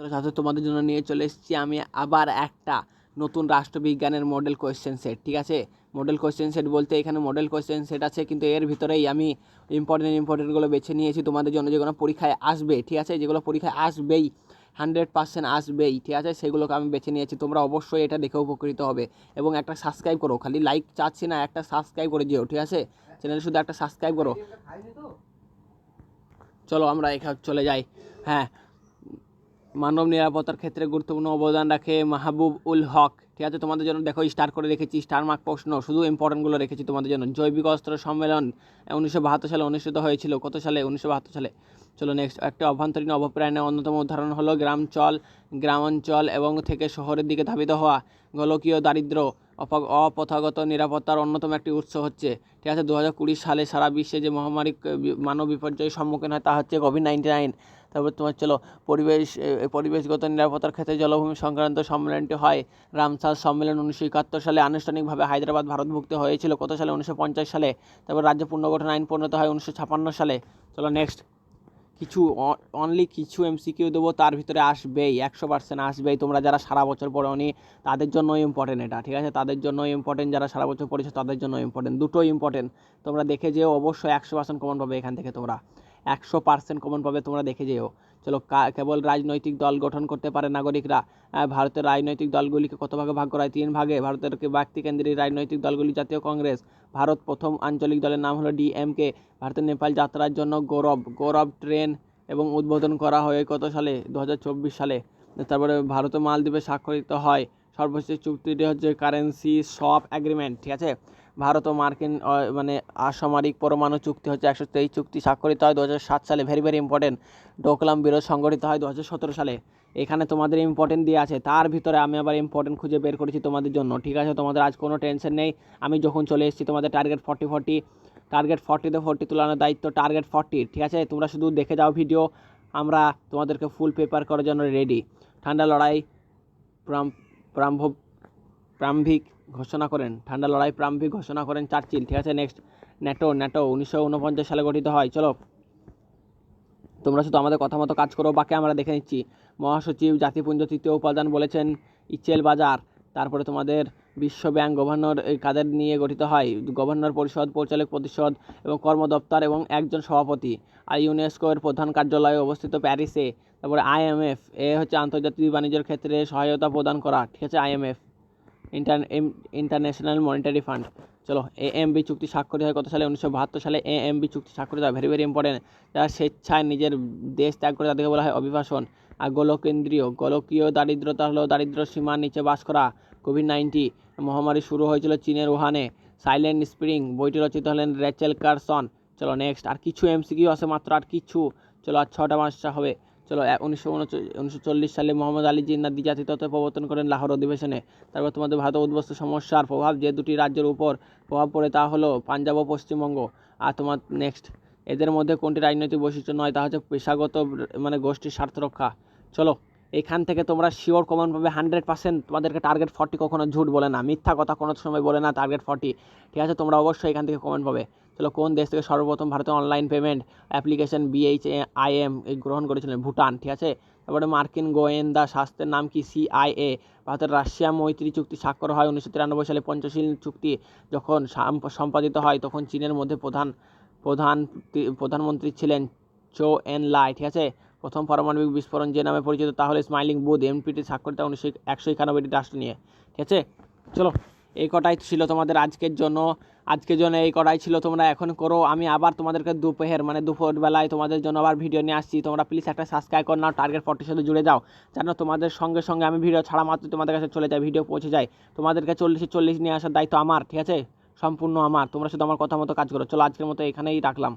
ছাত্রছাত্রী তোমাদের জন্য নিয়ে চলে এসেছি আমি আবার একটা নতুন রাষ্ট্রবিজ্ঞানের মডেল কোয়েশ্চেন সেট ঠিক আছে? মডেল কোয়েশ্চেন সেট বলতে এখানে মডেল কোয়েশ্চেন সেট আছে কিন্তু এর ভিতরেই আমি ইম্পর্টেন্ট ইম্পর্টেন্টগুলো বেছে নিয়েছি তোমাদের জন্য যেগুলো পরীক্ষায় আসবে ঠিক আছে? যেগুলো পরীক্ষায় আসবেই হান্ড্রেড পার্সেন্ট আসবেই ঠিক আছে? সেগুলোকে আমি বেছে নিয়েছি তোমরা অবশ্যই এটা দেখে উপকৃত হবে। এবং একটা সাবস্ক্রাইব করো খালি লাইক চাচ্ছি না একটা সাবস্ক্রাইব করে যেও ঠিক আছে? চ্যানেলে শুধু একটা সাবস্ক্রাইব করো। চলো আমরা এখানে চলে যাই হ্যাঁ। মানব নিরাপত্তার ক্ষেত্রে গুরুত্বপূর্ণ অবদান রাখে মাহবুব উল হক। ঠিক আছে, তোমাদের জন্য দেখো স্টার করে রেখেছি স্টার মার্ক প্রশ্ন, শুধু ইম্পর্টেন্টগুলো রেখেছি তোমাদের জন্য। জৈবিক অস্ত্র সম্মেলন উনিশশো বাহাত্তর সালে অনুষ্ঠিত হয়েছিল, কত সালে? উনিশশো বাহাত্তর সালে। চলো নেক্সট একটা অভ্যন্তরীণ অভপ্রায়ণের অন্যতম উদাহরণ হলো গ্রামচল, গ্রামাঞ্চল এবং থেকে শহরের দিকে ধাবিত হওয়া গোলকীয় দারিদ্র্য অপ- অপথাগত নিরাপত্তার অন্যতম একটি উৎস হচ্ছে। ঠিক আছে দু হাজার কুড়ি সালে সারা বিশ্বে যে মহামারী মানব বিপর্যয়ের সম্মুখীন হয় তা হচ্ছে কোভিড নাইন্টি নাইন তারপর তোমার চলো, পরিবেশ পরিবেশগত নিরাপত্তার ক্ষেত্রে জলভূমি সংক্রান্ত সম্মেলনটি হয়। রামসার সম্মেলন উনিশশো একাত্তর সালে আনুষ্ঠানিকভাবে হায়দ্রাবাদ, ভারতভুক্ত হয়েছিল। কত সালে? উনিশশো পঞ্চাশ সালে। তারপর রাজ্য পুনর্গঠন আইন পরিণত হয় উনিশশো ছাপান্ন সালে। চলো নেক্সট কিছু অনলি কিছু এমসিকিউ দেবো, তার ভিতরে আসবেই, একশো পার্সেন্ট আসবেই। তোমরা যারা সারা বছর পড়োনি, তাদের জন্য ইম্পর্টেন্ট এটা, ঠিক আছে? তাদের জন্য ইম্পর্টেন্ট যারা সারা বছর পড়েছো, তাদের জন্য ইম্পর্টেন্ট দুটোই ইম্পর্টেন্ট তোমরা দেখে যেও, অবশ্যই একশো পার্সেন্ট কমন পাবে এখান থেকে তোমরা। একশো পার্সেন্ট কমন পাবে তোমরা দেখে যেও। চলো কেবল রাজনৈতিক দল গঠন করতে পারে নাগরিকরা। ভারতের রাজনৈতিক দলগুলিকে কত ভাগে ভাগ করা হয়? তিন ভাগে। ভারতের ব্যক্তিকেন্দ্রিক রাজনৈতিক দলগুলি জাতীয় কংগ্রেস। ভারত প্রথম আঞ্চলিক দলের নাম হলো ডিএমকে। ভারতের নেপাল যাত্রার জন্য গৌরব গৌরব ট্রেন এবং উদ্বোধন করা হয় কত সালে? দু হাজার চব্বিশ সালে। তারপরে ভারত মালদ্বীপে স্বাক্ষরিত হয়। সর্বশেষ চুক্তিটি হচ্ছে কারেন্সি সপ অ্যাগ্রিমেন্ট ঠিক আছে? ভারত ও মার্কিন মানে আসামরিক পরমাণু চুক্তি হচ্ছে একশো তেইশ চুক্তি স্বাক্ষরিত হয় দু সাত সালে। ভেরি ভেরি ইম্পর্টেন্ট ডোকলাম বিরোধ সংগঠিত হয় দু সতেরো সালে। এখানে তোমাদের ইম্পর্টেন্ট দিয়ে আছে। তার ভিতরে আমি আবার ইম্পর্টেন্ট খুঁজে বের করেছি তোমাদের জন্য। ঠিক আছে, তোমাদের আজ কোনো টেনশন নেই। আমি যখন চলে এসেছি তোমাদের টার্গেট ফর্টি ফর্টি টার্গেট ফর্টিতে ফর্টি তোলানোর দায়িত্ব টার্গেট ফর্টি ঠিক আছে, তোমরা শুধু দেখে যাও ভিডিও আমরা তোমাদেরকে ফুল পেপার করার জন্য রেডি ঠান্ডা লড়াই, প্রাম- প্রাম্ভ, প্রাম্ভিক ঘোষণা করেন। ঠান্ডা লড়াই প্রারম্ভিক ঘোষণা করেন চার্চিল। ঠিক আছে নেক্সট ন্যাটো ন্যাটো উনিশশো উনপঞ্চাশ সালে গঠিত হয়। চলো, তোমরা শুধু আমাদের কথা মতো কাজ করো, বাকি আমরা দেখে নিচ্ছি। মহাসচিব জাতিপুঞ্জ তৃতীয় উপাদান বলেছেন, ইচেল বাজার, তারপরে তোমাদের বিশ্ব ব্যাংক গভর্নর কাদের নিয়ে গঠিত হয়? গভর্নর পরিষদ, পরিচালক পরিষদ এবং কর্ম দপ্তর এবং একজন সভাপতি। আর ইউনেস্কো এর প্রধান কার্যালয়ে অবস্থিত প্যারিসে। তারপরে আইএমএফ এ হচ্ছে আন্তর্জাতিক বাণিজ্যের ক্ষেত্রে সহায়তা প্রদান করা। ঠিক আছে আইএমএফ ইন্টারন্যাশনাল মনিটারি ফান্ড। চলো, এ এম বি চুক্তি স্বাক্ষরিত হয় কত সালে? উনিশশো বাহাত্তর সালে এ এম বি চুক্তি স্বাক্ষরিত হয়। ভেরি ভেরি ইম্পর্টেন্ট যারা স্বেচ্ছায় নিজের দেশ ত্যাগ করে তাদেরকে বলা হয় অভিবাসন। আর গোলকেন্দ্রীয় গোলকীয় দারিদ্রতা হলো দারিদ্র সীমার নিচে বাস করা কোভিড নাইন্টি মহামারী শুরু হয়েছিল চীনের উহানে। সাইলেন্ট স্প্রিং বইটি রচিত হলেন রেচেল কারসন। চলো নেক্সট আর কিছু এমসিকিউ আছে মাত্র, আর কিছু। চলো, আর ছটা মাসটা হবে। চলো উনিশশো সালে মোহাম্মদ আলী জিন্না দ্বিজাতি তত্ত্ব প্রবর্তন করেন লাহোর অধিবেশনে। তারপর তোমাদের ভারত উদ্বস্ত সমস্যার প্রভাব, যে দুটি রাজ্যের উপর প্রভাব পড়ে তা হলো পাঞ্জাব ও পশ্চিমবঙ্গ। আর তোমার নেক্সট এদের মধ্যে কোনটি রাজনৈতিক বৈশিষ্ট্য নয়, তা হচ্ছে পেশাগত মানে গোষ্ঠীর স্বার্থ রক্ষা। চলো এখান থেকে তোমরা শিওর কমন পাবে হান্ড্রেড পার্সেন্ট তোমাদেরকে টার্গেট ফর্টি কখনো ঝুট বলে না। মিথ্যা কথা কোনো সময় বলে না টার্গেট ফর্টি ঠিক আছে? তোমরা অবশ্যই এখান থেকে কমেন্ট পাবে। চলো, কোন দেশ থেকে সর্বপ্রথম ভারতে online payment application BH IM গ্রহণ করেছিলেন? ভুটান। ঠিক আছে? তারপরে মার্কিন গোয়েন্দা স্বাস্থ্যের নাম কি? সিআইএ ভারতের রাশিয়া মৈত্রী চুক্তি স্বাক্ষর হয় উনিশশো তিরানব্বই সালে। পঞ্চশীল চুক্তি যখন সম্পাদিত হয়, তখন চীনের মধ্যে প্রধান প্রধান প্রধানমন্ত্রী ছিলেন চো এন লাই। ঠিক আছে? প্রথম পারমাণবিক বিস্ফোরণ যে নামে পরিচিত, তাহলে স্মাইলিং বুথ এমপিটি স্বাক্ষরিত উনিশশো একশো একানব্বইটি রাষ্ট্র নিয়ে। ঠিক আছে? চলো, এই কটাই ছিল তোমাদের আজকের জন্য। আজকের জন্য এই কটাই ছিল তোমরা এখন করো। আমি আবার তোমাদেরকে দুপুরের মানে দুপুরবেলায় তোমাদের জন্য আবার ভিডিও নিয়ে আসছি। তোমরা প্লিজ একটা সাবস্ক্রাইব কর, নাও টার্গেট ফর্টির সাথে জুড়ে যাও। যেন তোমাদের সঙ্গে সঙ্গে আমি ভিডিও ছাড়া মাত্র তোমাদের কাছে চলে যায়, ভিডিও পৌঁছে যায়। তোমাদেরকে চল্লিশে চল্লিশ নিয়ে আসার দায়িত্ব আমার, ঠিক আছে? সম্পূর্ণ আমার। তোমরা শুধু আমার কথা মতো কাজ করো। চলো, আজকের মতো এখানেই রাখলাম।